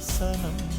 صنم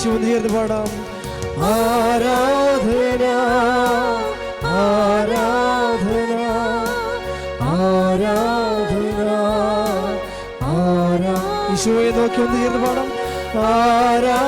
യേശു പാടാം. ആരാധന ആരാധന ആരാധന ആരാ യേശുവെ നോക്കി ഒന്ന് തീർന്ന് പാടാം. ആരാ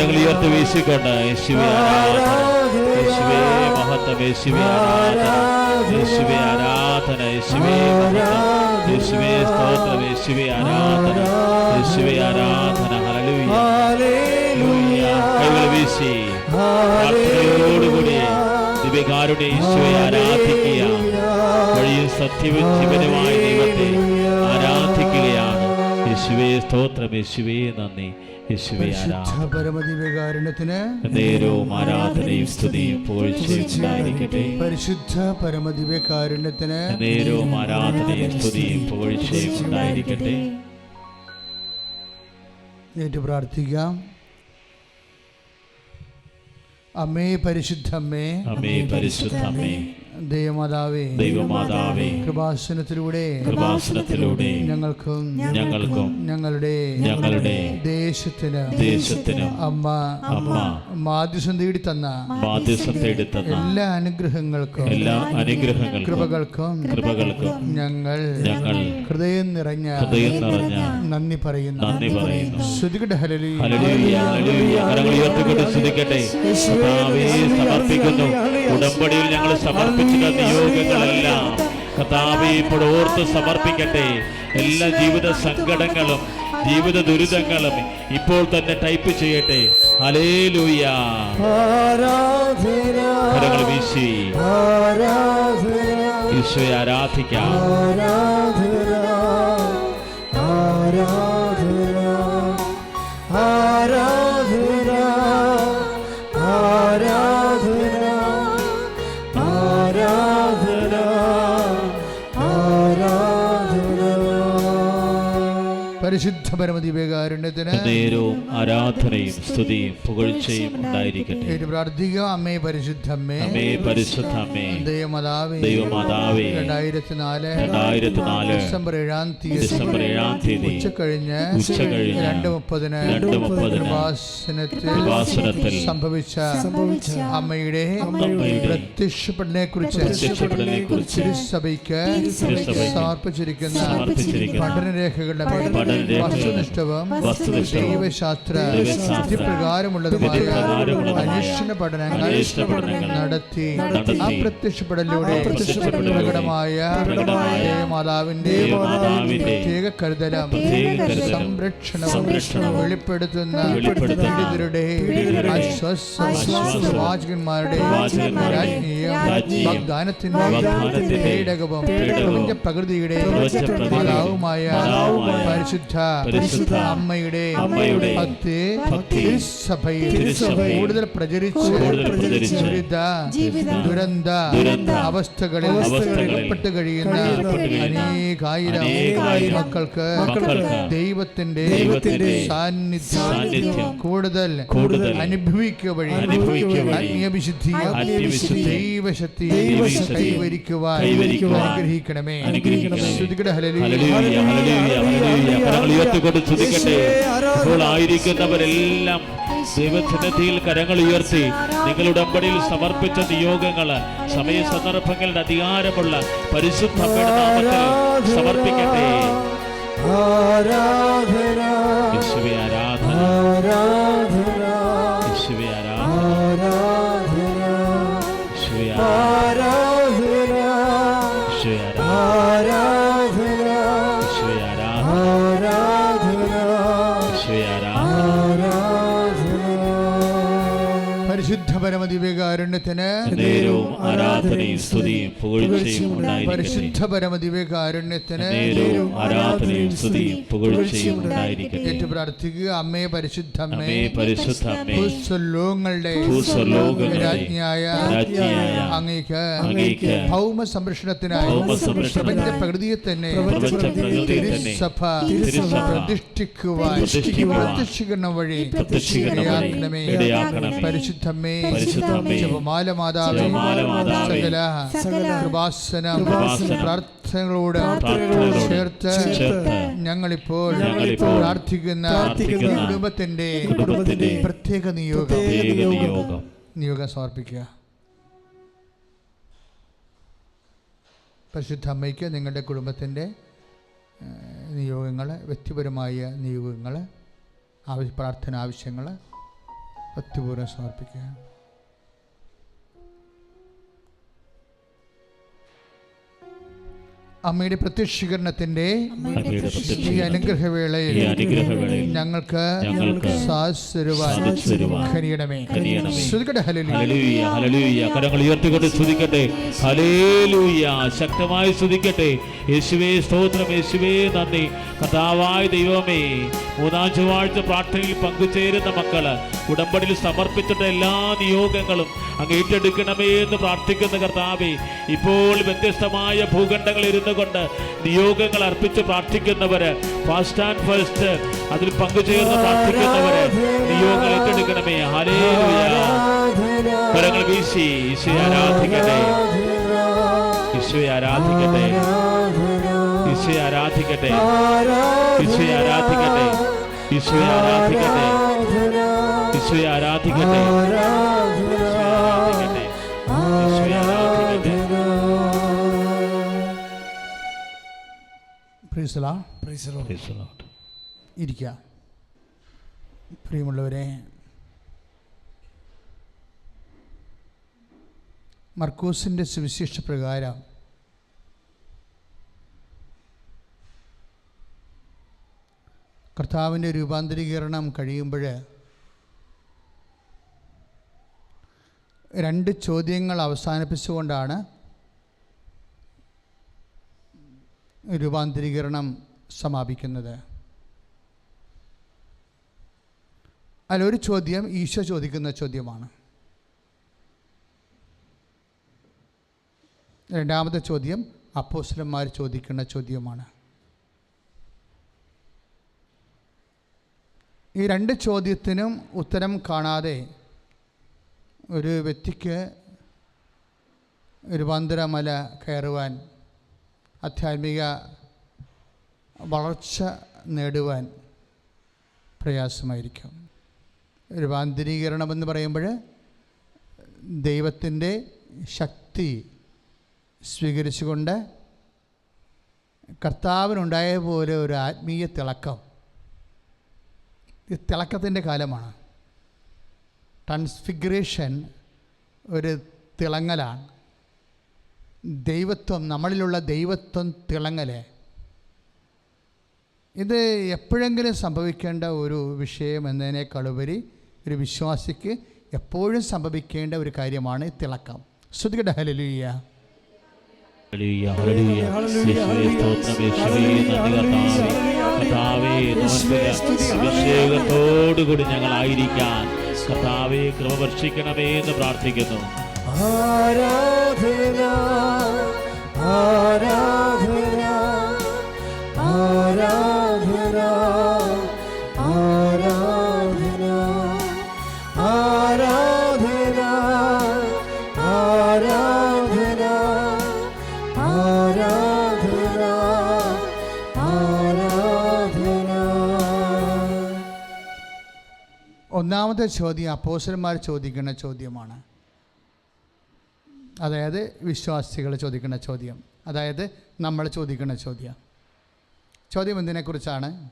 കരങ്ങൾ ഉയർത്തി വീശിക്കൊണ്ട് യേശുവേ ആരാധന യേശുവേ മഹത്വം യേശുവേ ആരാധന യേശുവേ ആരാധന യേശുവേ മഹത്വം സ്തോത്രം യേശുവേ ആരാധന യേശുവേ ആരാധന ഹല്ലേലൂയ കൈകൾ വീശി പ്രാർത്ഥനയോടുകൂടി ദിവ്യകാരുടെ ഈശോയെ ആരാധിക്കുക. വഴിയും സത്യവും ജീവനുമായ ദൈവത്തെ ആരാധിക്കുകയാണ് യേശുവേ സ്തോത്രം യേശുവേ നന്ദി. യേശുവേ നേരവും ആരാധനയും സ്തുതിയും പരിശുദ്ധ നേരവും ആരാധനയും സ്തുതിയും പുകഴ്ചയും ഉണ്ടായിരിക്കട്ടെ. ഏറ്റു പ്രാർത്ഥിക്കാം. അമ്മേ പരിശുദ്ധമ്മേ അമ്മേ. പരിശുദ്ധമ്മേ ദൈവമാതാവേ ദൈവമാതാവേ കൃപാസനത്തിലൂടെ കൃപാസനത്തിലൂടെ ഞങ്ങൾക്കും ഞങ്ങൾക്കും ഞങ്ങളുടെ ഞങ്ങളുടെ ദേശത്തിന് ദേശത്തിന് അമ്മ അമ്മ മാധ്യസം തേടി തന്ന മാധ്യസം തേടി തന്ന എല്ലാ അനുഗ്രഹങ്ങൾക്കും എല്ലാ അനുഗ്രഹങ്ങൾക്കും കൃപകൾക്കും കൃപകൾക്കും ഞങ്ങൾ ഞങ്ങൾ ഹൃദയം നിറഞ്ഞ ഹൃദയം നിറഞ്ഞ നന്ദി പറയുന്നു. നന്ദി പറയുന്നു. ശ്രുതികട ഹലലി ഉയർത്തിക്കൊണ്ട് കർത്താവേ സമർപ്പിക്കുന്നു. ഉടമ്പടിയിൽ ഞങ്ങൾ സമർപ്പിക്കുന്നു. സമർപ്പിച്ചിട്ടുള്ള നിയോഗങ്ങളെല്ലാം കർത്താവെ ഇപ്പോൾ ഓർത്ത് സമർപ്പിക്കട്ടെ. എല്ലാ ജീവിത സങ്കടങ്ങളും ജീവിത ദുരിതങ്ങളും ഇപ്പോൾ തന്നെ ടൈപ്പ് ചെയ്യട്ടെ. ആരാധന കരങ്ങൾ വീശി. ഈശോയെ ആരാധിക്കാം. ആരാധന ആരാധന ആരാധന. പരിശുദ്ധ പരമദിവേകാരുണ്യത്തിന് നേരവും ആരാധനയും സ്തുതിയും പുകഴ്ചയും ഉണ്ടായിരിക്കട്ടെ. പ്രാർത്ഥിക്കുക അമ്മേ പരിശുദ്ധമ്മേ. അമ്മേ പരിശുദ്ധ അമ്മേ ദൈവമാതാവേ ദൈവമാതാവേ. രണ്ടായിരത്തി നാല് രണ്ടായിരത്തി നാല് ഡിസംബർ ഏഴാം തീയതി ഡിസംബർ ഏഴാം തീയതി ഉച്ച കഴിഞ്ഞ് ഉച്ച കഴിഞ്ഞ് രണ്ട് മുപ്പതിന് രണ്ട് മുപ്പതിന് കൃപാസനത്തിൽ സംഭവിച്ച അമ്മയുടെ പ്രത്യക്ഷപ്പെടലിനെ കുറിച്ച് സഭയ്ക്ക് തിരുസഭയ്ക്ക് സമർപ്പിച്ചിരിക്കുന്ന പഠനരേഖകളുടെ പഠനരേഖകളുടെ വസ്തുനിഷ്ഠവും ദൈവശാസ്ത്ര വിധിപ്രകാരമുള്ളതുമായ അന്വേഷണ പഠനങ്ങൾ നടത്തി അപ്രത്യക്ഷപ്പെടലിലൂടെ പ്രകടമായ ദേവമാതാവിന്റെ പ്രത്യേക കരുതലും സംരക്ഷണവും വെളിപ്പെടുത്തുന്ന പീഡിതരുടെ അസ്വസ്ഥവാചകന്മാരുടെ വാഗ്ദാനത്തിന്റെ പേടകവും പ്രപഞ്ച പ്രകൃതിയുടെ മാതാവുമായ പരിശുദ്ധ പരിശുദ്ധ പരിശുദ്ധ അമ്മയുടെ അമ്മയുടെ ഭക്തി തിരുസഭയിൽ കൂടുതൽ പ്രചരിച്ച് ദുരിത ദുരന്ത അവസ്ഥകളിൽ ഏർപ്പെട്ട് കഴിയുന്ന അനേകായിരം മക്കൾക്ക് ദൈവത്തിന്റെ സാന്നിധ്യം കൂടുതൽ അനുഭവിക്കുക വഴി ആത്മീയവിശുദ്ധി ദൈവശക്തി കൈവരിക്കുവാൻ അനുഗ്രഹിക്കണമേ. ശ്രദ്ധിക്കട്ടെ ഹലലി കരങ്ങൾ ഉയർത്തിക്കൊണ്ട് ചിന്തിക്കട്ടെ ഇപ്പോൾ ആയിരിക്കുന്നവരെല്ലാം ദൈവസന്നിധിയിൽ കരങ്ങൾ ഉയർത്തി നിങ്ങളുടെ ഉടമ്പടിയിൽ സമർപ്പിച്ച നിയോഗങ്ങൾ സമയ സന്ദർഭങ്ങളുടെ അധികാരമുള്ള പരിശുദ്ധ നാമത്തിൽ സമർപ്പിക്കട്ടെ. ആരാധന. ആരാധന. but കാരുണ്യത്തിന് ആരാധനയും സ്തുതിയും പരിശുദ്ധ ആരാധനയും സ്തുതിയും പ്രാർത്ഥിക്കുക അമ്മയെ പരിശുദ്ധ അമ്മേ പരിശുദ്ധ അമ്മേ രാജ്ഞിയായ അങ്ങേക്ക് ഭൗമ സംരക്ഷണത്തിനായി പ്രകൃതിയെ തന്നെ തിരുസഭ പ്രതിഷ്ഠിക്കുവാൻ പ്രതിഷ്ഠിക്കണം വഴി പരിശുദ്ധമേ പരിശുദ്ധമേ പ്രാർത്ഥനകളോട് ചേർത്ത് ഞങ്ങളിപ്പോൾ പ്രാർത്ഥിക്കുന്ന കുടുംബത്തിന്റെ പ്രത്യേക നിയോഗം. നിയോഗം. സമർപ്പിക്കുക. പരിശുദ്ധ അമ്മയ്ക്ക് നിങ്ങളുടെ കുടുംബത്തിന്റെ നിയോഗങ്ങൾ വ്യക്തിപരമായ നിയോഗങ്ങൾ ആവശ്യ പ്രാർത്ഥന ആവശ്യങ്ങൾ വ്യക്തിപൂർവം സമർപ്പിക്കുകയാണ് അമ്മയുടെ പ്രത്യക്ഷീകരണത്തിന്റെ ഈ അനുഗ്രഹവേളയിൽ ഞങ്ങൾക്ക് കരങ്ങൾ ഉയർത്തിക്കൊണ്ട് സ്തുതിക്കട്ടെ. ഹല്ലേലൂയ. ശക്തമായി സ്തുതിക്കട്ടെ. യേശുവേ സ്തോത്രം. യേശുവേ നന്ദി. കഥാവായ ദൈവമേ മൂന്നാം ചൊവ്വാഴ്ച പ്രാർത്ഥനയിൽ പങ്കുചേരുന്ന മക്കൾ ഉടമ്പടിയിൽ സമർപ്പിച്ചിട്ട എല്ലാ നിയോഗങ്ങളും അങ്ങ് ഏറ്റെടുക്കണമേ എന്ന് പ്രാർത്ഥിക്കുന്ന കർത്താവേ ഇപ്പോൾ വ്യത്യസ്തമായ ഭൂഖണ്ഡങ്ങൾ ഇരുന്നു കൊണ്ട് നിയോഗങ്ങൾ അർപ്പിച്ച് പ്രാർത്ഥിക്കുന്നവര് ഫാസ്റ്റ് ആൻഡ് ഫസ്റ്റ് അതിൽ പങ്കുചേർന്ന് പ്രാർത്ഥിക്കുന്നവര് നിയോഗങ്ങൾ ഏറ്റെടുക്കണമേ. ഹല്ലേലൂയ. കരങ്ങൾ വീശി. ഈശോയെ ആരാധിക്കട്ടെ. ഈശോയെ ആരാധിക്കട്ടെ. ഈശോയെ ആരാധിക്കട്ടെ. ഈശോയെ ആരാധിക്കട്ടെ. ഈശോയെ ആരാധിക്കട്ടെ. ഈശോയെ ആരാധിക്കട്ടെ. ആരാധിക്കട്ടെ. പ്രീസല. ഇരിക്കുക പ്രിയമുള്ളവരെ മർക്കൂസിന്റെ സുവിശേഷ പ്രകാരം കർത്താവിന്റെ രൂപാന്തരീകരണം കഴിയുമ്പോൾ രണ്ട് ചോദ്യങ്ങൾ അവസാനിപ്പിച്ചുകൊണ്ടാണ് രൂപാന്തരീകരണം സമാപിക്കുന്നത്. ഒരു ചോദ്യം ഈശോ ചോദിക്കുന്ന ചോദ്യമാണ്. രണ്ടാമത്തെ ചോദ്യം അപ്പോസ്ലന്മാർ ചോദിക്കുന്ന ചോദ്യമാണ്. ഈ രണ്ട് ചോദ്യത്തിനും ഉത്തരം കാണാതെ ഒരു വ്യക്തിക്ക് ഒരു രൂപാന്തരമല കയറുവാൻ ആധ്യാത്മിക വളർച്ച നേടുവാൻ പ്രയാസമായിരിക്കും. രൂപാന്തരീകരണമെന്ന് പറയുമ്പോൾ ദൈവത്തിന്റെ ശക്തി സ്വീകരിച്ചുകൊണ്ട് കർത്താവിനുണ്ടായ പോലെ ഒരു ആത്മീയ തിളക്കം. തിളക്കത്തിന്റെ കാലമാണ്. ട്രാൻസ്ഫിഗറേഷൻ ഒരു തിളങ്ങലാണ്. ദൈവത്വം നമ്മളിലുള്ള ദൈവത്വം തിളങ്ങൽ. ഇത് എപ്പോഴെങ്കിലും സംഭവിക്കേണ്ട ഒരു വിഷയം എന്നതിനേക്കാളുപരി ഒരു വിശ്വാസിക്ക് എപ്പോഴും സംഭവിക്കേണ്ട ഒരു കാര്യമാണ് തിളക്കം. ശ്രുതികട ഹലലുയ്യ അഭിഷേകത്തോടുകൂടി ഞങ്ങളായിരിക്കാൻ. കർത്താവെ കൃപ വർഷിക്കണമേ എന്ന് പ്രാർത്ഥിക്കുന്നു. ആരാധന ആരാധന ആരാധന ആരാധന ആരാധന ആരാധന ആരാധന ഒന്നാമത്തെ ചോദ്യം അപ്പോസന്മാർ ചോദിക്കുന്ന ചോദ്യമാണ്. അതായത് വിശ്വാസികൾ ചോദിക്കുന്ന ചോദ്യം. അതായത് നമ്മൾ ചോദിക്കുന്ന ചോദ്യം. ചോദ്യം എന്തിനെക്കുറിച്ചാണ്?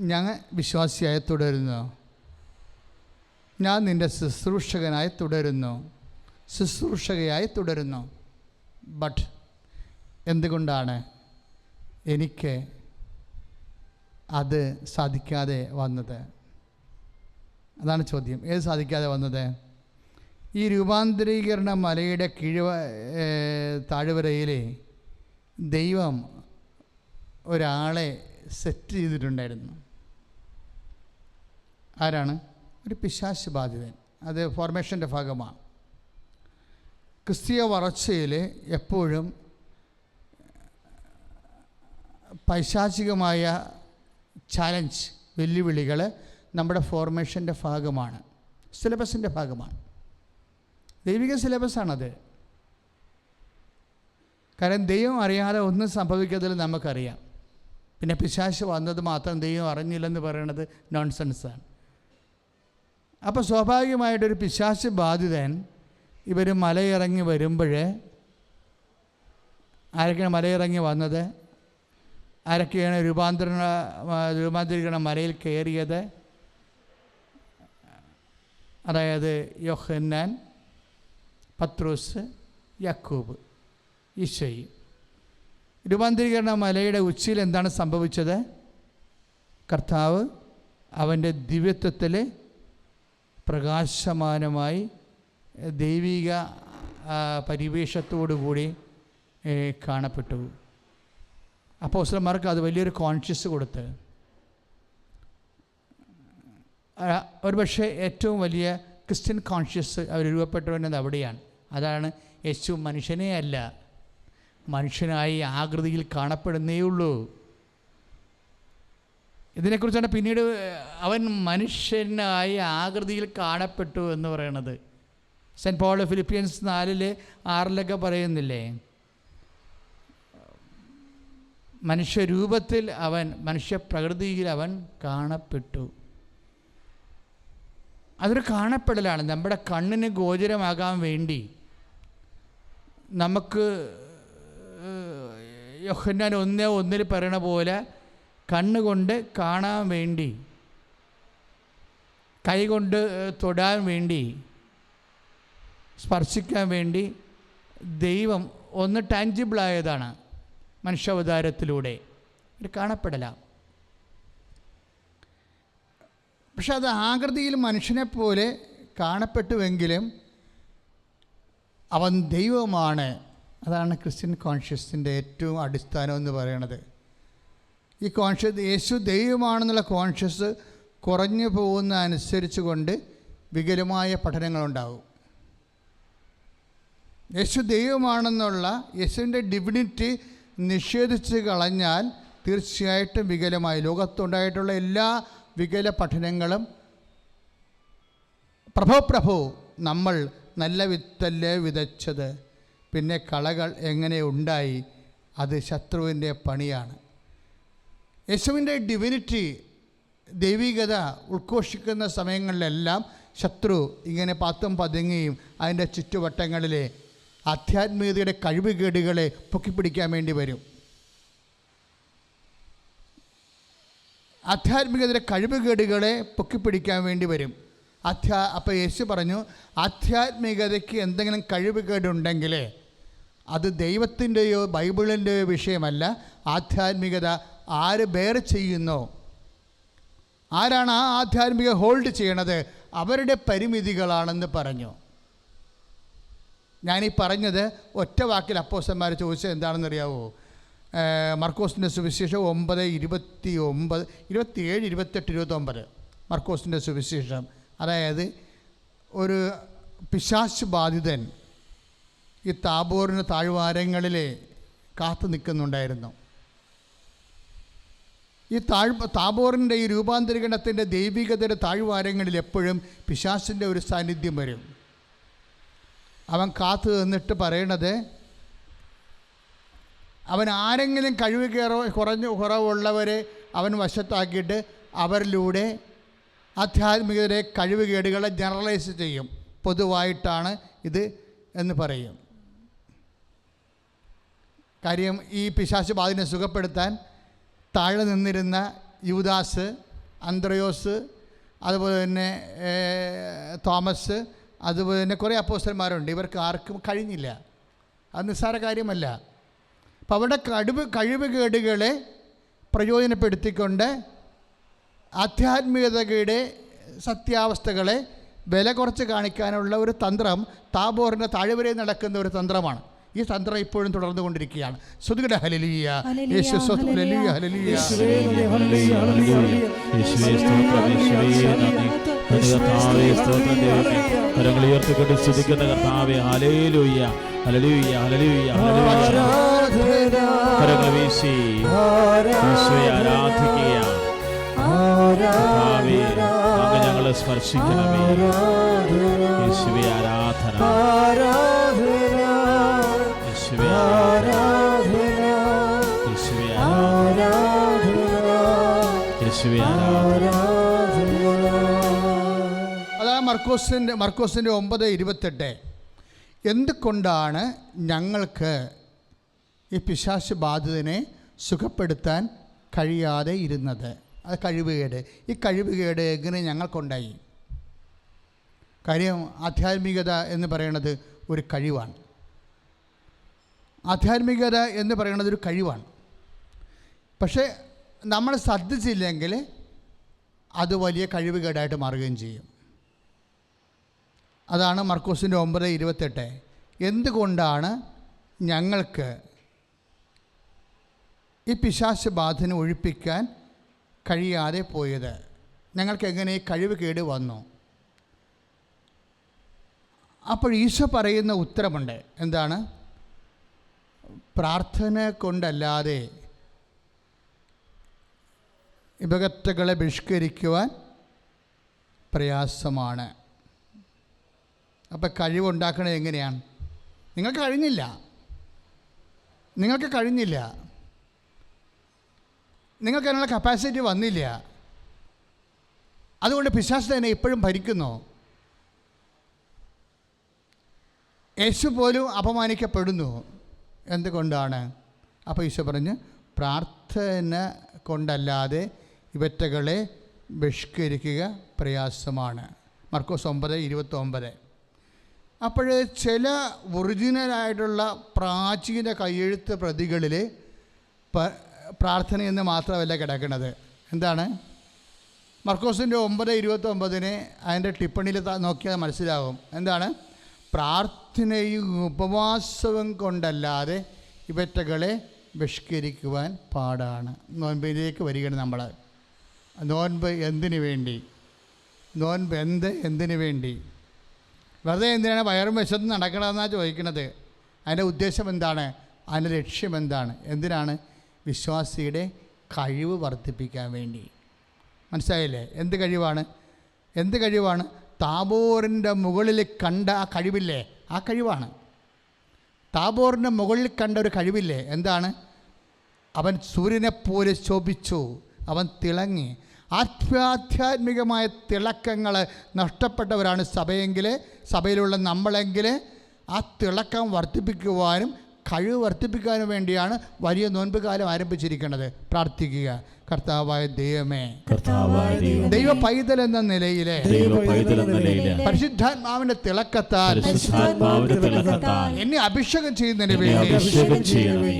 ഞങ്ങൾ വിശ്വാസിയായി തുടരുന്നു. ഞാൻ നിന്റെ ശുശ്രൂഷകനായി തുടരുന്നു. ശുശ്രൂഷകയായി തുടരുന്നു. ബട്ട് എന്തുകൊണ്ടാണ് എനിക്ക് അത് സാധിക്കാതെ വന്നത്? അതാണ് ചോദ്യം. ഏത് സാധിക്കാതെ വന്നത്? ഈ രൂപാന്തരീകരണ മലയുടെ കിഴവ താഴ്വരയിൽ ദൈവം ഒരാളെ സെറ്റ് ചെയ്തിട്ടുണ്ടായിരുന്നു. ആരാണ്? ഒരു പിശാശ് ബാധിതൻ. അത് ഫോർമേഷന്റെ ഭാഗമാണ്. ക്രിസ്തീയ വളർച്ചയിൽ എപ്പോഴും പൈശാചികമായ ചാലഞ്ച് വെല്ലുവിളികൾ നമ്മുടെ ഫോർമേഷന്റെ ഭാഗമാണ് സിലബസിന്റെ ഭാഗമാണ്. ദൈവിക സിലബസാണത്. കാരണം ദൈവം അറിയാതെ ഒന്നും സംഭവിക്കത്തില്ല നമുക്കറിയാം. പിന്നെ പിശാശ് വന്നത് മാത്രം ദൈവം അറിഞ്ഞില്ലെന്ന് പറയുന്നത് നോൺസെൻസാണ് അപ്പോൾ സ്വാഭാവികമായിട്ടൊരു പിശാശ് ബാധിതൻ ഇവർ മലയിറങ്ങി വരുമ്പോൾ ആരൊക്കെയാണ് മലയിറങ്ങി വന്നത്? ആരൊക്കെയാണ് രൂപാന്തരണ രൂപാന്തരീകരണ മലയിൽ കയറിയത്? അതായത് യോഹന്നാൻ പത്രോസ് യാക്കൂബ് ഈശോയി രൂപാന്തരീകരണ മലയുടെ ഉച്ചയിൽ എന്താണ് സംഭവിച്ചത്? കർത്താവ് അവന്റെ ദിവ്യത്വത്തിൽ പ്രകാശമാനമായി ദൈവിക പരിവേഷത്തോടുകൂടി കാണപ്പെട്ടു. അപ്പോസ്ലന്മാർക്ക് അത് വലിയൊരു കോൺഷ്യസ് കൊടുത്ത്. ഒരുപക്ഷെ ഏറ്റവും വലിയ ക്രിസ്ത്യൻ കോൺഷ്യസ് അവർ രൂപപ്പെട്ടുവരുന്നത് അവിടെയാണ്. അതാണ് യേശു മനുഷ്യനെ അല്ല മനുഷ്യനായി ആകൃതിയിൽ കാണപ്പെടുന്നേ ഉള്ളൂ. ഇതിനെക്കുറിച്ചാണ് പിന്നീട് അവൻ മനുഷ്യനായി ആകൃതിയിൽ കാണപ്പെട്ടു എന്ന് പറയണത്. സെന്റ് പോൾ ഫിലിപ്പിയൻസ് നാലിൽ ആറിലൊക്കെ പറയുന്നില്ലേ? മനുഷ്യരൂപത്തിൽ അവൻ മനുഷ്യപ്രകൃതിയിൽ അവൻ കാണപ്പെട്ടു. അതൊരു കാണപ്പെടലാണ്. നമ്മുടെ കണ്ണിന് ഗോചരമാകാൻ വേണ്ടി നമുക്ക് യോഹന്നാൻ ഒന്നേ ഒന്നിൽ പറയണ പോലെ കണ്ണുകൊണ്ട് കാണാൻ വേണ്ടി കൈകൊണ്ട് തൊടാൻ വേണ്ടി സ്പർശിക്കാൻ വേണ്ടി ദൈവം ഒന്ന് ടാഞ്ചിബിളായതാണ് മനുഷ്യാവതാരത്തിലൂടെ. ഒരു കാണപ്പെടലാം. പക്ഷെ അത് ആകൃതിയിൽ മനുഷ്യനെ പോലെ കാണപ്പെട്ടുവെങ്കിലും അവൻ ദൈവമാണ്. അതാണ് ക്രിസ്ത്യൻ കോൺഷ്യസിന്റെ ഏറ്റവും അടിസ്ഥാനം എന്ന് പറയണത്. ഈ കോൺഷ്യസ് യേശു ദൈവമാണെന്നുള്ള കോൺഷ്യസ് കുറഞ്ഞു പോകുന്ന അനുസരിച്ച് കൊണ്ട് വികലമായ പഠനങ്ങളുണ്ടാവും. യേശു ദൈവമാണെന്നുള്ള യേശുവിന്റെ ഡിവിനിറ്റി നിഷേധിച്ച് കളഞ്ഞാൽ തീർച്ചയായിട്ടും വികലമായി ലോകത്തുണ്ടായിട്ടുള്ള എല്ലാ വികല പഠനങ്ങളും പ്രഭോ പ്രഭോ നമ്മൾ നല്ല വിത്തല്ലേ വിതച്ചത്? പിന്നെ കളകൾ എങ്ങനെ ഉണ്ടായി? അത് ശത്രുവിന്റെ പണിയാണ്. യേശുവിന്റെ ഡിവിനിറ്റി ദൈവികത ഉദ്ഘോഷിക്കുന്ന സമയങ്ങളിലെല്ലാം ശത്രു ഇങ്ങനെ പാത്തും പതുങ്ങിയും അതിന്റെ ചുറ്റുവട്ടങ്ങളിലെ ആധ്യാത്മികതയുടെ കഴിവുകേടുകളെ പൊക്കിപ്പിടിക്കാൻ വേണ്ടി വരും. ആധ്യാത്മികതയുടെ കഴിവുകേടുകളെ പൊക്കിപ്പിടിക്കാൻ വേണ്ടി വരും. ആധ്യാ അപ്പോൾ യേശു പറഞ്ഞു ആധ്യാത്മികതയ്ക്ക് എന്തെങ്കിലും കഴിവ് കഴിവുകേടുണ്ടെങ്കിൽ അത് ദൈവത്തിന്റെയോ ബൈബിളിന്റെയോ വിഷയമല്ല. ആധ്യാത്മികത ആര് ബെയർ ചെയ്യുന്നു? ആരാണ് ആ ആധ്യാത്മിക ഹോൾഡ് ചെയ്യണത്? അവരുടെ പരിമിതികളാണെന്ന് പറഞ്ഞു. ഞാനീ പറഞ്ഞത് ഒറ്റ വാക്കിൽ അപ്പോസന്മാർ ചോദിച്ചത് എന്താണെന്നറിയാവോ? മർക്കോസിന്റെ സുവിശേഷം ഒമ്പത് ഇരുപത്തി ഒമ്പത് ഇരുപത്തിയേഴ് ഇരുപത്തെട്ട് ഇരുപത്തൊമ്പത്. മർക്കോസിന്റെ സുവിശേഷം. അതായത് ഒരു പിശാച് ബാധിതൻ ഈ താബോറിന് താഴ്വാരങ്ങളിൽ കാത്തു നിൽക്കുന്നുണ്ടായിരുന്നു. ഈ താഴ് താബോറിന്റെ ഈ രൂപാന്തരീകരണത്തിന്റെ ദൈവികതയുടെ താഴ്വാരങ്ങളിൽ എപ്പോഴും പിശാസിന്റെ ഒരു സാന്നിധ്യം വരും. അവൻ കാത്തു നിന്നിട്ട് പറയണത് അവൻ ആരെങ്കിലും കഴിവ് കയറോ കുറഞ്ഞു കുറവുള്ളവരെ അവൻ വശത്താക്കിയിട്ട് അവരിലൂടെ ആധ്യാത്മികതയുടെ കഴിവുകേടുകളെ ജനറലൈസ് ചെയ്യും. പൊതുവായിട്ടാണ് ഇത് എന്ന് പറയും. കാര്യം ഈ പിശാശു ബാധിനെ സുഖപ്പെടുത്താൻ താഴെ നിന്നിരുന്ന യുവദാസ് അന്ത്രയോസ് അതുപോലെ തന്നെ തോമസ് അതുപോലെ തന്നെ കുറേ അപ്പോസ്റ്റന്മാരുണ്ട് ഇവർക്ക് ആർക്കും കഴിഞ്ഞില്ല. അത് നിസ്സാര കാര്യമല്ല. അപ്പം അവരുടെ കഴിവ് കഴിവുകേടുകളെ പ്രയോജനപ്പെടുത്തിക്കൊണ്ട് ആധ്യാത്മികതയുടെ സത്യാവസ്ഥകളെ വില കുറച്ച് കാണിക്കാനുള്ള ഒരു തന്ത്രം താബോറിന്റെ താഴ്വരയിൽ നടക്കുന്ന ഒരു തന്ത്രമാണ്. ഈ തന്ത്രം ഇപ്പോഴും തുടർന്നു കൊണ്ടിരിക്കുകയാണ് ഹലലിയ ഹല്ലേലൂയ, യേശു കർത്താവേ, സ്തോത്രം ദൈവമേ. കരങ്ങൾ ഉയർത്തിക്കൊണ്ട് സ്തുതിക്കുന്ന കർത്താവേ കരങ്ങൾ വീശി ആരാധിക്കുക അങ്ങ് ഞങ്ങളെ സ്പർശിക്കണമേ. യേശുവെ ആരാധന യേശുവെ ആരാധന. ആരാധന യേശുവെ ആരാധന യേശുവെ ആരാധന. അതാ മർക്കോസിന്റെ മർക്കോസിന്റെ ഒമ്പത് ഇരുപത്തെട്ട്. എന്തുകൊണ്ടാണ് ഞങ്ങൾക്ക് ഈ പിശാശ് ബാധിതനെ സുഖപ്പെടുത്താൻ കഴിയാതെ ഇരുന്നത്? അത് കഴിവുകേട്. ഈ കഴിവുകേട് എങ്ങനെ ഞങ്ങൾക്കുണ്ടായി? കാര്യം ആധ്യാത്മികത എന്ന് പറയുന്നത് ഒരു കഴിവാണ്. ആധ്യാത്മികത എന്ന് പറയുന്നത് ഒരു കഴിവാണ്. പക്ഷേ നമ്മൾ ശ്രദ്ധിച്ചില്ലെങ്കിൽ അത് വലിയ കഴിവുകേടായിട്ട് മാറുകയും ചെയ്യും. അതാണ് മർക്കോസിന്റെ ഒമ്പത് ഇരുപത്തെട്ട്. എന്തുകൊണ്ടാണ് ഞങ്ങൾക്ക് ഈ പിശാശ് ബാധന ഒഴിപ്പിക്കാൻ കഴിയാതെ പോയത്. ഞങ്ങൾക്ക് എങ്ങനെ കഴിവ് കേട് വന്നു? അപ്പോൾ ഈശോ പറയുന്ന ഉത്തരമുണ്ട്. എന്താണ്? പ്രാർത്ഥന കൊണ്ടല്ലാതെ വിഭക്തകളെ ബഹിഷ്കരിക്കുവാൻ പ്രയാസമാണ്. അപ്പം കഴിവുണ്ടാക്കണത് എങ്ങനെയാണ്? നിങ്ങൾക്ക് കഴിഞ്ഞില്ല. നിങ്ങൾക്ക് കഴിഞ്ഞില്ല. നിങ്ങൾക്ക് അതിനുള്ള കപ്പാസിറ്റി വന്നില്ല. അതുകൊണ്ട് പിശാസ് തന്നെ ഇപ്പോഴും ഭരിക്കുന്നു. യേശു പോലും അപമാനിക്കപ്പെടുന്നു എന്തുകൊണ്ടാണ്? അപ്പോൾ ഈശോ പറഞ്ഞ് പ്രാർത്ഥന കൊണ്ടല്ലാതെ ഇവറ്റകളെ ബഹിഷ്കരിക്കുക പ്രയാസമാണ്. മർക്കോസ് ഒമ്പത് ഇരുപത്തൊമ്പത്. അപ്പോൾ ചില ഒറിജിനലായിട്ടുള്ള പ്രാചീന കയ്യെഴുത്ത് പ്രതികളിൽ പ- പ്രാർത്ഥന എന്ന് മാത്രമല്ല കിടക്കുന്നത്. എന്താണ്? മർക്കോസിന്റെ ഒമ്പത് ഇരുപത്തൊമ്പതിന് അതിന്റെ ടിപ്പണിയിൽ നോക്കിയാൽ മനസ്സിലാകും. എന്താണ്? പ്രാർത്ഥനയും ഉപവാസവും കൊണ്ടല്ലാതെ ഇവറ്റകളെ ബഹിഷ്കരിക്കുവാൻ പാടാണ്. നോൻപിലേക്ക് വരികയാണ് നമ്മൾ നോൻപ് എന്തിനു വേണ്ടി? നോൻപ് എന്ത് എന്തിനു വേണ്ടി? വെറുതെ എന്തിനാണ് വയറും വിശന്ന് നടക്കണമെന്നാണ് ചോദിക്കുന്നത് അതിന്റെ ഉദ്ദേശം എന്താണ്? അതിന്റെ ലക്ഷ്യം എന്താണ്? എന്തിനാണ് വിശ്വാസിയുടെ കഴിവ് വർദ്ധിപ്പിക്കാൻ വേണ്ടി. മനസ്സിലായില്ലേ? എന്ത് കഴിവാണ്? എന്ത് കഴിവാണ്? താബോറിന്റെ മുകളിൽ കണ്ട ആ കഴിവില്ലേ? ആ കഴിവാണ്. താബോറിന്റെ മുകളിൽ കണ്ട ഒരു കഴിവില്ലേ? എന്താണ്? അവൻ സൂര്യനെപ്പോലെ ശോഭിച്ചു. അവൻ തിളങ്ങി. ആധ്യാത്മികമായ തിളക്കങ്ങൾ നഷ്ടപ്പെട്ടവരാണ് സഭയെങ്കിൽ സഭയിലുള്ള നമ്മളെങ്കിൽ ആ തിളക്കം വർദ്ധിപ്പിക്കുവാനും കഴിവ് വർദ്ധിപ്പിക്കാനും വേണ്ടിയാണ് വലിയ നോൻപ് കാലം ആരംഭിച്ചിരിക്കുന്നത്. പ്രാർത്ഥിക്കുക. കർത്താവായ ദൈവമേ. കർത്താവായ ദൈവ പൈതൽ എന്ന നിലയിലെ ദൈവ പൈതൽ എന്ന നിലയിൽ പരിശുദ്ധാത്മാവിന്റെ തിളക്കത്താൽ പരിശുദ്ധാത്മാവിന്റെ തിളക്കത്താൽ എന്നെ അഭിഷേകം ചെയ്യുന്നതിന് വേണ്ടി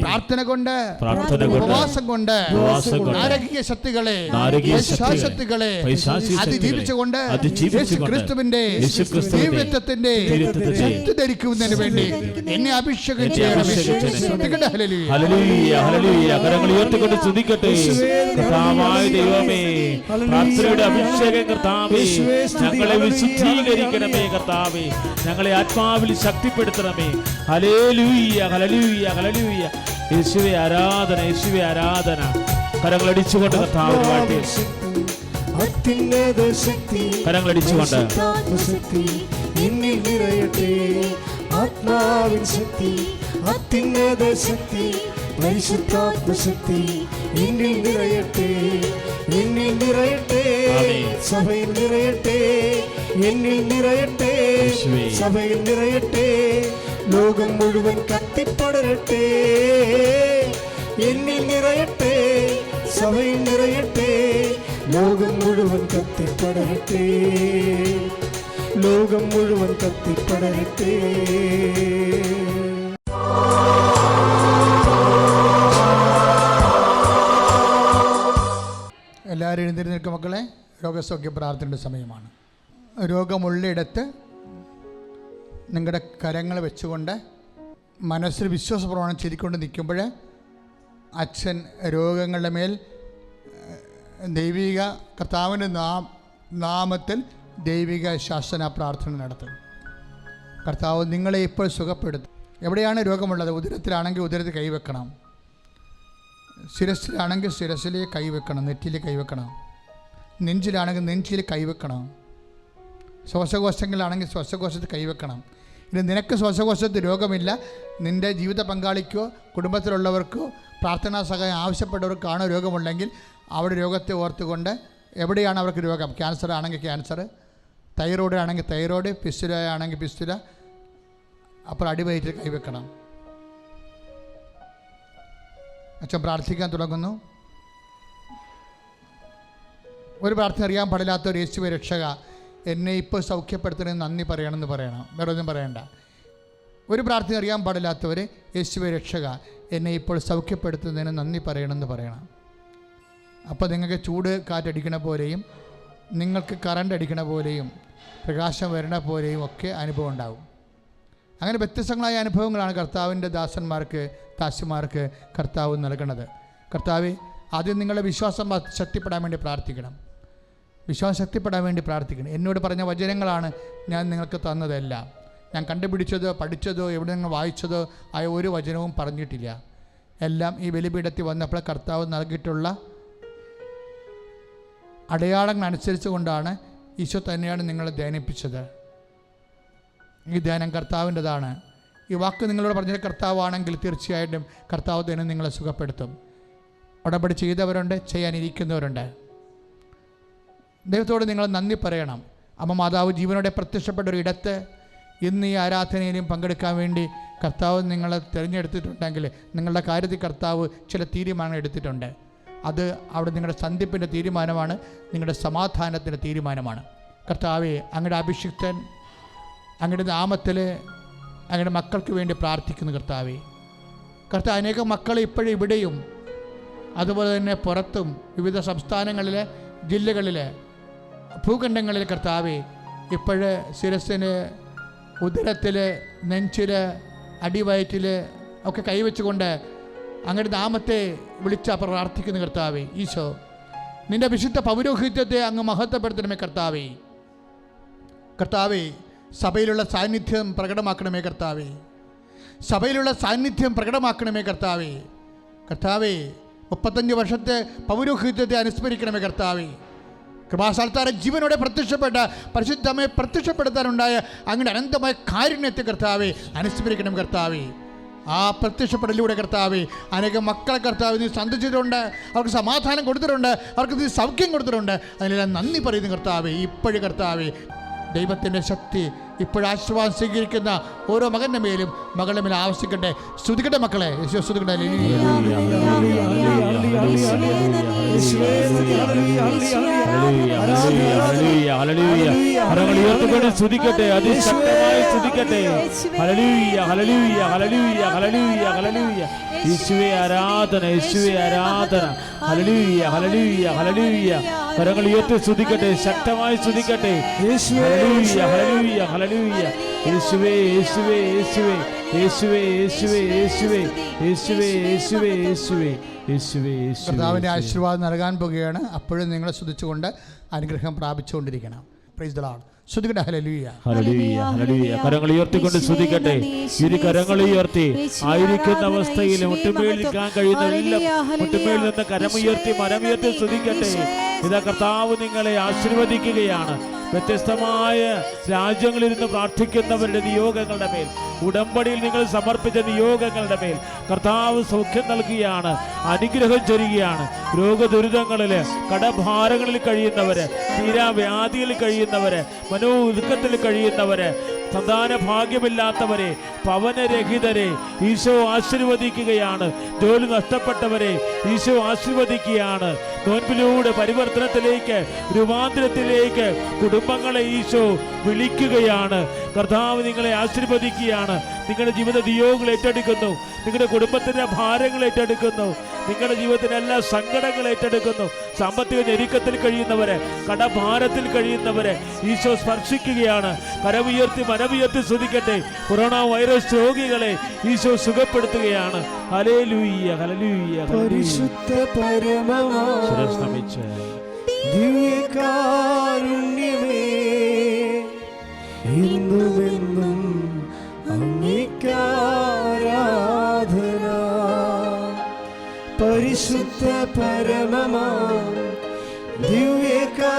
പ്രാർത്ഥന കൊണ്ട് പ്രാർത്ഥന കൊണ്ട് ഉപവാസം കൊണ്ട് ഉപവാസം കൊണ്ട് നാരകീയ ശക്തികളെ ശക്തികളെ, അതിജീവിച്ചുകൊണ്ട് ക്രിസ്തുവിന്റെ യേശുക്രിസ്തുവിന്റെ യേശുക്രിസ്തുവിന്റെ ദൈവത്വത്തിന്റെ ദൈവത്വത്തിന്റെ ശക്തി ധരിക്കുന്നതിന് വേണ്ടി എന്നെ അഭിഷേകം ചെയ്യണം ശ്രദ്ധിക്കട്ടെ, ഹല്ലേലൂയ. Hallelujah hallelujah. കരങ്ങൾ ഉയർത്തിക്കൊണ്ട് സ്തുതിക്കട്ടെ. കർത്താവായ ദൈവമേ പ്രാർത്ഥനയുടെ അഭിഷേകം കർത്താവേ ഞങ്ങളെ വിശുദ്ധീകരിക്കണമേ കർത്താവേ ഞങ്ങളെ ആത്മാവിൽ ശക്തിപ്പെടുത്തണമേ. ഹലേലൂയ ഹലലൂയ്യ ഹലലൂയ്യ യേശുവെ ആരാധന യേശുവെ ആരാധന. കരങ്ങളടിച്ചുകൊണ്ട് കർത്താവിന് ശക്തി കരങ്ങളടിച്ചുകൊണ്ട്. ആത്മാവിൻ ശക്തി അത്യുന്നത ശക്തി പരിശുദ്ധാത്മശക്തി இன்னில் நிறையட்டே இன்னில் நிறையட்டே சபையில் நிறையட்டே என்னில் நிறையட்டே சபையில் நிறையட்டே லோகம் முழுவன் கத்தி படரட்டே என்னில் நிறையட்டே சபையில் நிறையட்டே லோகம் முழுவன் கத்தி படரட்டே லோகம் முழுவன் கத்தி படரட்டே രോഗസൗഖ്യ പ്രാർത്ഥനയുടെ സമയമാണ്. രോഗമുള്ളിടത്ത് നിങ്ങളുടെ കരങ്ങൾ വെച്ചുകൊണ്ട് മനസ്സിൽ വിശ്വാസപ്രമാണം ചിരിക്കൊണ്ട് നിൽക്കുമ്പോൾ അച്ഛൻ രോഗങ്ങളുടെ മേൽ ദൈവിക കർത്താവിന്റെ നാം നാമത്തിൽ ദൈവിക ശാസന പ്രാർത്ഥന നടത്തും. കർത്താവ് നിങ്ങളെ ഇപ്പോൾ സുഖപ്പെടുത്തും. എവിടെയാണ് രോഗമുള്ളത്? ഉദരത്തിലാണെങ്കിൽ ഉദരത്തിൽ കൈവെക്കണം. ശിരസിലാണെങ്കിൽ ശിരസിലെ കൈവെക്കണം. നെറ്റിയിൽ കൈവെക്കണം. നെഞ്ചിലാണെങ്കിൽ നെഞ്ചിൽ കൈവെക്കണം. ശ്വാസകോശങ്ങളിലാണെങ്കിൽ ശ്വാസകോശത്തിൽ കൈവെക്കണം. ഇനി നിനക്ക് ശ്വാസകോശത്തിൽ രോഗമില്ല. നിന്റെ ജീവിത പങ്കാളിക്കോ കുടുംബത്തിലുള്ളവർക്കോ പ്രാർത്ഥനാ സഹായം ആവശ്യപ്പെട്ടവർക്കാണോ രോഗമുണ്ടെങ്കിൽ അവിടെ രോഗത്തെ ഓർത്തുകൊണ്ട് എവിടെയാണ് അവർക്ക് രോഗം? ക്യാൻസർ ആണെങ്കിൽ ക്യാൻസർ തൈറോയ്ഡ് ആണെങ്കിൽ തൈറോയ്ഡ് പിസ്തുല ആണെങ്കിൽ പിസ്തുല അപ്പോൾ അടിവയറ്റിൽ കൈവെക്കണം. അച്ഛൻ പ്രാർത്ഥിക്കാൻ തുടങ്ങുന്നു. ഒരു പ്രാർത്ഥന അറിയാൻ പാടില്ലാത്ത ഒരു യേശുവെ രക്ഷക എന്നെ ഇപ്പോൾ സൗഖ്യപ്പെടുത്തണമെന്ന് നന്ദി പറയണമെന്ന് പറയണം. വേറെ ഒന്നും പറയണ്ട. ഒരു പ്രാർത്ഥന അറിയാൻ പാടില്ലാത്തവർ യേശുവെ രക്ഷക എന്നെ ഇപ്പോൾ സൗഖ്യപ്പെടുത്തുന്നതിന് നന്ദി പറയണമെന്ന് പറയണം. അപ്പോൾ നിങ്ങൾക്ക് ചൂട് കാറ്റടിക്കണ പോലെയും നിങ്ങൾക്ക് കറണ്ട് അടിക്കണ പോലെയും പ്രകാശം വരണ പോലെയും ഒക്കെ അനുഭവം ഉണ്ടാകും അങ്ങനെ വ്യത്യസ്തങ്ങളായ അനുഭവങ്ങളാണ് കർത്താവിന്റെ ദാസന്മാർക്ക് ദാസിമാർക്ക് കർത്താവ് നൽകണത്. കർത്താവ് ആദ്യം നിങ്ങളുടെ വിശ്വാസം ശക്തിപ്പെടാൻ വേണ്ടി പ്രാർത്ഥിക്കണം. വിശ്വാസം ശക്തിപ്പെടാൻ വേണ്ടി പ്രാർത്ഥിക്കണം എന്നോട് പറഞ്ഞ വചനങ്ങളാണ് ഞാൻ നിങ്ങൾക്ക് തന്നതെല്ലാം. ഞാൻ കണ്ടുപിടിച്ചതോ പഠിച്ചതോ എവിടെ നിങ്ങൾ വായിച്ചതോ ആയ ഒരു വചനവും പറഞ്ഞിട്ടില്ല. എല്ലാം ഈ ബലിപീഠത്തിൽ വന്നപ്പോൾ കർത്താവ് നൽകിയിട്ടുള്ള അടയാളങ്ങൾ അനുസരിച്ച് കൊണ്ടാണ് ഈശോ തന്നെയാണ് നിങ്ങളെ ധ്യാനിപ്പിച്ചത്. ഈ ധ്യാനം കർത്താവിന്റെതാണ്. ഈ വാക്ക് നിങ്ങളോട് പറഞ്ഞ കർത്താവാണെങ്കിൽ തീർച്ചയായിട്ടും കർത്താവ് തന്നെ നിങ്ങളെ സുഖപ്പെടുത്തും. ഉടമ്പടി ചെയ്തവരുണ്ട് ചെയ്യാനിരിക്കുന്നവരുണ്ട്. ദൈവത്തോട് നിങ്ങൾ നന്ദി പറയണം. അമ്മ മാതാവ് ജീവനോടെ പ്രത്യക്ഷപ്പെട്ട ഒരു ഇടത്ത് ഇന്ന് ഈ ആരാധനയിലും പങ്കെടുക്കാൻ വേണ്ടി കർത്താവ് നിങ്ങളെ തിരഞ്ഞെടുത്തിട്ടുണ്ടെങ്കിൽ നിങ്ങളുടെ കാര്യത്തിൽ കർത്താവ് ചില തീരുമാനങ്ങൾ എടുത്തിട്ടുണ്ട്. അത് അവിടെ നിങ്ങളുടെ സന്ധിപ്പിന്റെ തീരുമാനമാണ് നിങ്ങളുടെ സമാധാനത്തിന്റെ തീരുമാനമാണ്. കർത്താവെ അങ്ങയുടെ അഭിഷിക്തൻ അങ്ങയുടെ നാമത്തിൽ അങ്ങയുടെ മക്കൾക്ക് വേണ്ടി പ്രാർത്ഥിക്കുന്നു കർത്താവേ. കർത്താവ് അനേകം മക്കൾ ഇപ്പോഴും ഇവിടെയും അതുപോലെ തന്നെ പുറത്തും വിവിധ സംസ്ഥാനങ്ങളിലെ ജില്ലകളിലെ ഭൂഖണ്ഡങ്ങളിൽ കർത്താവെ ഇപ്പോഴ് ശിരസിന് ഉദരത്തിൽ നെഞ്ചിൽ അടിവയറ്റിൽ ഒക്കെ കൈവച്ചുകൊണ്ട് അങ്ങയുടെ നാമത്തെ വിളിച്ച പ്രാർത്ഥിക്കുന്ന കർത്താവേ. ഈശോ നിന്റെ വിശുദ്ധ പൗരോഹിത്യത്തെ അങ്ങ് മഹത്വപ്പെടുത്തണമേ കർത്താവേ. കർത്താവേ സഭയിലുള്ള സാന്നിധ്യം പ്രകടമാക്കണമേ കർത്താവേ. സഭയിലുള്ള സാന്നിധ്യം പ്രകടമാക്കണമേ കർത്താവേ. കർത്താവേ മുപ്പത്തഞ്ച് വർഷത്തെ പൗരോഹിത്യത്തെ അനുസ്മരിക്കണമേ കർത്താവേ. കൃപാസ്ഥാനത്താരെ ജീവനോടെ പ്രത്യക്ഷപ്പെട്ട പരിശുദ്ധമായി പ്രത്യക്ഷപ്പെടുത്താനുണ്ടായ അങ്ങയുടെ അനന്തമായ കാരുണ്യത്തെ കർത്താവെ അനുസ്മരിക്കണം കർത്താവേ. ആ പ്രത്യക്ഷപ്പെടലിലൂടെ കർത്താവെ അനേകം മക്കളെ കർത്താവ് നീ സന്ധിച്ചിട്ടുണ്ട് അവർക്ക് സമാധാനം കൊടുത്തിട്ടുണ്ട് അവർക്ക് നീ സൗഖ്യം കൊടുത്തിട്ടുണ്ട്. അതിനെല്ലാം നന്ദി പറയുന്നു കർത്താവെ ഇപ്പോഴും കർത്താവെ. ദൈവത്തിന്റെ ശക്തി ഇപ്പോഴാശ്വാസം സ്വീകരിക്കുന്ന ഓരോ മകന്റെ മേലും മകളുടെ മേലും ആവശ്യിക്കട്ടെ. സ്തുതിക്കട്ടെ മക്കളെ. ഉയർത്തിക്കൊണ്ട് സ്തുതിക്കട്ടെ. അതിശക്തമായി ശ്രുതിക്കട്ടെ യേശുവെ ആരാധന യേശുവെ ആരാധന. ഹലലൂയ ഹലലൂയ ഹലലൂയ കരങ്ങൾ ഉയർത്തി സ്തുതിക്കട്ടെ ശക്തമായി സ്തുതിക്കട്ടെ. ഹലലൂയ ഹലലൂയ ഹലലൂയ യേശുവേ യേശുവേ യേശുവേ. യേശുവേ യേശുവേ യേശുവേ യേശുവേ. യേശുവേ യേശുവേ യേശുവേ കർത്താവിന്റെ ആശീർവാദം നൽകാൻ പോകുകയാണ്. അപ്പോഴും നിങ്ങളെ സ്തുതിച്ചുകൊണ്ട് അനുഗ്രഹം പ്രാപിച്ചുകൊണ്ടിരിക്കണം. പ്രൈസ് ദ ലോർഡ് സ്തുതിക്കട്ടെ ഹല്ലേലൂയ. Hallelujah hallelujah. കരങ്ങൾ ഉയർത്തിക്കൊണ്ട് ഇരു കരങ്ങൾ ഉയർത്തി. ആയിരിക്കുന്ന അവസ്ഥയിൽ മുട്ടുമേൽ നിൽക്കാൻ കഴിയുന്ന മുട്ടുമേൽ നിന്ന് കരമുയർത്തി മരമുയർത്തി സ്തുതിക്കട്ടെ ഇതാ കർത്താവ് നിങ്ങളെ ആശീർവദിക്കുകയാണ്. വ്യത്യസ്തമായ രാജ്യങ്ങളിൽ നിന്ന് പ്രാർത്ഥിക്കുന്നവരുടെ നിയോഗങ്ങളുടെ മേൽ. ഉടമ്പടിയിൽ നിങ്ങൾ സമർപ്പിച്ച നിയോഗങ്ങളുടെ മേൽ കർത്താവ് സൗഖ്യം നൽകുകയാണ് അനുഗ്രഹം ചൊരുകയാണ് രോഗദുരിതങ്ങളിൽ കടഭാരങ്ങളിൽ കഴിയുന്നവര് തീരാവ്യാധിയിൽ കഴിയുന്നവര് മനോദുഃഖത്തിൽ കഴിയുന്നവര് സന്താന ഭാഗ്യമില്ലാത്തവരെ പവനരഹിതരെ ഈശോ ആശീർവദിക്കുകയാണ്. ജോലി നഷ്ടപ്പെട്ടവരെ ഈശോ ആശീർവദിക്കുകയാണ്. നോൻപിലൂടെ പരിവർത്തനത്തിലേക്ക് രൂപാന്തരത്തിലേക്ക് കുടുംബങ്ങളെ ഈശോ വിളിക്കുകയാണ്. കർത്താവ് നിങ്ങളെ ആശീർവദിക്കുകയാണ്. നിങ്ങളുടെ ജീവിത ദിയോഗങ്ങൾ ഏറ്റെടുക്കുന്നു. നിങ്ങളുടെ കുടുംബത്തിന്റെ ഭാരങ്ങൾ ഏറ്റെടുക്കുന്നു. നിങ്ങളുടെ ജീവിതത്തിലെ എല്ലാ സങ്കടങ്ങൾ ഏറ്റെടുക്കുന്നു. സാമ്പത്തിക ഞെരുക്കത്തിൽ കഴിയുന്നവരെ കടഭാരത്തിൽ കഴിയുന്നവരെ ഈശോ സ്പർശിക്കുകയാണ്. കരമുയർത്തി മനമുയർത്തി ശ്രദ്ധിക്കട്ടെ കൊറോണ വൈറസ് രോഗികളെ ഈശോ സുഖപ്പെടുത്തുകയാണ്. Hallelujah hallelujah. പരിശുദ്ധ പരമമാ. ദിവ്യകാരുണ്യമേ പരിശുദ്ധ പരമമാ ദിവ്യകാ